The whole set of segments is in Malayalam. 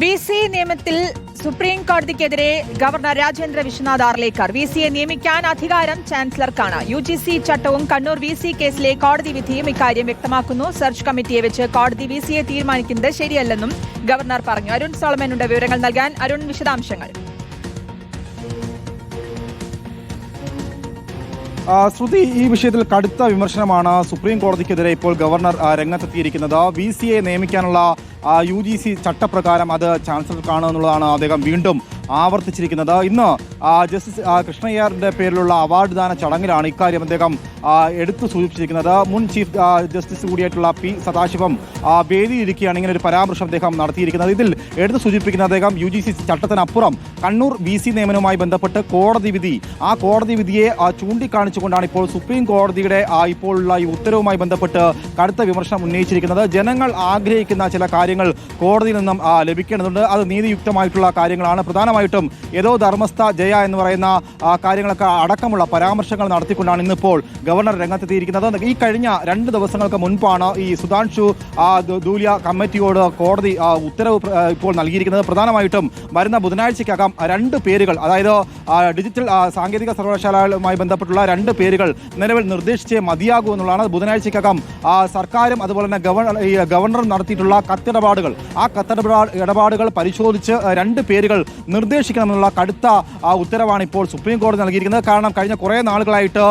വി സി നിയമത്തിൽ സുപ്രീം കോടതിക്കെതിരെ ഗവർണർ രാജേന്ദ്ര വിശ്വനാഥ് ആർലേക്കർ വി സിയെ നിയമിക്കാൻ അധികാരം ചാൻസലർക്കാണ്. യു ജി സി ചട്ടവും കണ്ണൂർ വി സി കേസിലെ കോടതി വിധിയും ഇക്കാര്യം വ്യക്തമാക്കുന്നു. സെർച്ച് കമ്മിറ്റിയെ വെച്ച് കോടതി വി സിയെ തീരുമാനിക്കുന്നത് ശരിയല്ലെന്നും ഗവർണർ പറഞ്ഞു. അരുൺ സോളമനുണ്ട് വിവരങ്ങൾ നൽകാൻ. അരുൺ വിശദാംശങ്ങൾ. ശ്രുതി ഈ വിഷയത്തിൽ കടുത്ത വിമർശനമാണ് സുപ്രീം കോടതിക്കെതിരെ ഇപ്പോൾ ഗവർണർ രംഗത്തെത്തിയിരിക്കുന്നത്. വി സി എ നിയമിക്കാനുള്ള യു ജി സി ചട്ടപ്രകാരം അത് ചാൻസലർക്കാണ് എന്നുള്ളതാണ് അദ്ദേഹം വീണ്ടും ആവർത്തിച്ചിരിക്കുന്നത്. ഇന്ന് ജസ്റ്റിസ് ആ, കൃഷ്ണയ്യറിന്റെ പേരിലുള്ള അവാർഡ് ദാന ചടങ്ങിലാണ് ഇക്കാര്യം അദ്ദേഹം എടുത്തു സൂചിപ്പിച്ചിരിക്കുന്നത്. മുൻ ചീഫ് ജസ്റ്റിസ് കൂടിയായിട്ടുള്ള പി സദാശിവം വേദിയിലിരിക്കുകയാണ് ഇങ്ങനെ ഒരു പരാമർശം അദ്ദേഹം നടത്തിയിരിക്കുന്നത്. ഇതിൽ എടുത്തു സൂചിപ്പിക്കുന്ന അദ്ദേഹം യു ജി സി ചട്ടത്തിനപ്പുറം കണ്ണൂർ വി സി നിയമനവുമായി ബന്ധപ്പെട്ട് കോടതി വിധി ആ കോടതി വിധിയെ ചൂണ്ടിക്കാണിച്ചുകൊണ്ടാണ് ഇപ്പോൾ സുപ്രീം കോടതിയുടെ ഇപ്പോഴുള്ള ഈ ഉത്തരവുമായി ബന്ധപ്പെട്ട് കടുത്ത വിമർശനം ഉന്നയിച്ചിരിക്കുന്നത്. ജനങ്ങൾ ആഗ്രഹിക്കുന്ന ചില കാര്യങ്ങൾ കോടതിയിൽ നിന്നും ലഭിക്കേണ്ടതുണ്ട്. അത് നീതിയുക്തമായിട്ടുള്ള കാര്യങ്ങളാണ്. പ്രധാനമായിട്ടും ഏതോ ധർമ്മസ്ഥ ജയ എന്ന് പറയുന്ന കാര്യങ്ങളൊക്കെ അടക്കമുള്ള പരാമർശങ്ങൾ നടത്തിക്കൊണ്ടാണ് ഇന്നിപ്പോൾ ഗവർണർ രംഗത്തെത്തിയിരിക്കുന്നത്. ഈ കഴിഞ്ഞ രണ്ട് ദിവസങ്ങൾക്ക് മുൻപാണ് ഈ സുധാൻഷു ദൂലിയ കമ്മിറ്റിയോട് കോടതി ഉത്തരവ് ഇപ്പോൾ നൽകിയിരിക്കുന്നത്. പ്രധാനമായിട്ടും വരുന്ന ബുധനാഴ്ചയ്ക്കകം രണ്ട് പേരുകൾ അതായത് ഡിജിറ്റൽ സാങ്കേതിക സർവകലാശാലകളുമായി ബന്ധപ്പെട്ടുള്ള രണ്ട് പേരുകൾ നിലവിൽ നിർദ്ദേശിച്ചേ മതിയാകൂ എന്നുള്ളതാണ് ബുധനാഴ്ചയ്ക്കകം സർക്കാരും അതുപോലെ തന്നെ ഗവർണർ ഗവർണറും നടത്തിയിട്ടുള്ള കത്തിടപാടുകൾ. ആ കത്തിടപാ ഇടപാടുകൾ പരിശോധിച്ച് രണ്ട് പേരുകൾ നിർദ്ദേശിക്കണമെന്നുള്ള കടുത്ത ഉത്തരവാണ് ഇപ്പോൾ സുപ്രീം കോടതി നൽകിയിരിക്കുന്നത്. കാരണം കഴിഞ്ഞ കുറേ നാളുകളായിട്ട്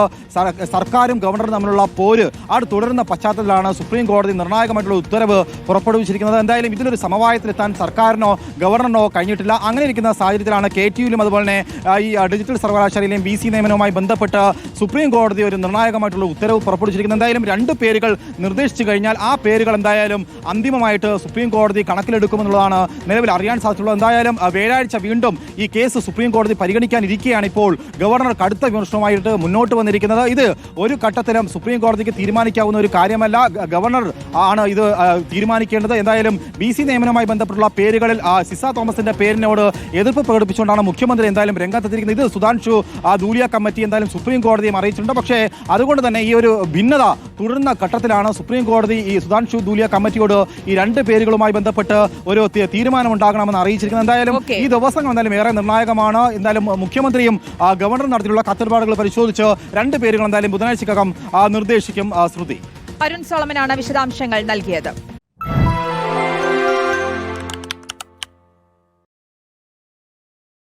സർക്കാരും ഗവർണറും തമ്മിലുള്ള പോര് അത് തുടരുന്ന പശ്ചാത്തലത്തിലാണ് സുപ്രീം കോടതി നിർണായകമായിട്ടുള്ള ഉത്തരവ് പുറപ്പെടുവിച്ചിരിക്കുന്നത്. എന്തായാലും ഇതിലൊരു സമവായത്തിലെത്താൻ സർക്കാരിനോ ഗവർണറിനോ കഴിഞ്ഞിട്ടില്ല. അങ്ങനെ ഇരിക്കുന്ന സാഹചര്യത്തിലാണ് കെ ടി യുലും അതുപോലെ തന്നെ ഈ ഡിജിറ്റൽ സർവകലാശാലയിലെയും ബി സി നിയമനവുമായി ബന്ധപ്പെട്ട് സുപ്രീം കോടതി ഒരു നിർണായകമായിട്ടുള്ള ഉത്തരവ് പുറപ്പെടുവിച്ചിരിക്കുന്നത് എന്തായാലും രണ്ട് പേരുകൾ നിർദ്ദേശിച്ചു കഴിഞ്ഞാൽ ആ പേരുകൾ എന്തായാലും അന്തിമമായിട്ട് സുപ്രീം കോടതി കണക്കിലെടുക്കുമെന്നുള്ളതാണ് നിലവിൽ അറിയാൻ സാധിച്ചുള്ളത് എന്തായാലും വ്യാഴാഴ്ച വീണ്ടും ഈ കേസ് സുപ്രീം കോടതി പരിഗണിക്കാനിരിക്കെയാണ് ഇപ്പോൾ ഗവർണർ കടുത്ത വിമർശനവുമായിട്ട് മുന്നോട്ട് വന്നിരിക്കുന്നത്. ഇത് ഒരു ഘട്ടത്തിലും സുപ്രീം കോടതിക്ക് തീരുമാനിക്കാവുന്ന ഒരു കാര്യമല്ല. ഗവർണർ ആണ് ഇത് തീരുമാനിക്കേണ്ടത്. എന്തായാലും ബി സി നിയമനവുമായി ബന്ധപ്പെട്ടുള്ള പേരുകളിൽ സിസ തോമസിന്റെ പേരിനോട് എതിർപ്പ് പ്രകടിപ്പിച്ചുകൊണ്ടാണ് മുഖ്യമന്ത്രി എന്തായാലും രംഗത്തെത്തിയിരിക്കുന്നത് ഇത് സുധാൻഷു ആ ദൂലിയ കമ്മിറ്റി എന്തായാലും സുപ്രീം കോടതിയെ അറിയിച്ചിട്ടുണ്ട്. പക്ഷേ അതുകൊണ്ട് തന്നെ ഈ ഒരു ഭിന്നത തുടരുന്ന ഘട്ടത്തിലാണ് സുപ്രീം കോടതി ഈ സുധാൻഷു ദൂലിയ കമ്മിറ്റിയോട് ഈ രണ്ട് പേരുകളുമായി ബന്ധപ്പെട്ട് ഒരു തീരുമാനം തീരുമാനമുണ്ടാകണമെന്ന് അറിയിച്ചിരിക്കുന്നത്. എന്തായാലും ഈ ദിവസങ്ങൾ എന്തായാലും ഏറെ നിർണായകമാണ്. എന്തായാലും മുഖ്യമന്ത്രിയും ഗവർണറും ഗവർണർ നടത്തിയിട്ടുള്ള കത്തിടപാടുകൾ പരിശോധിച്ച് രണ്ട് പേരുകൾ എന്തായാലും ബുധനാഴ്ചക്കകം നിർദ്ദേശിക്കും ശ്രുതി. അരുൺ സോളമനാണ് വിശദാംശങ്ങൾ നൽകിയത്.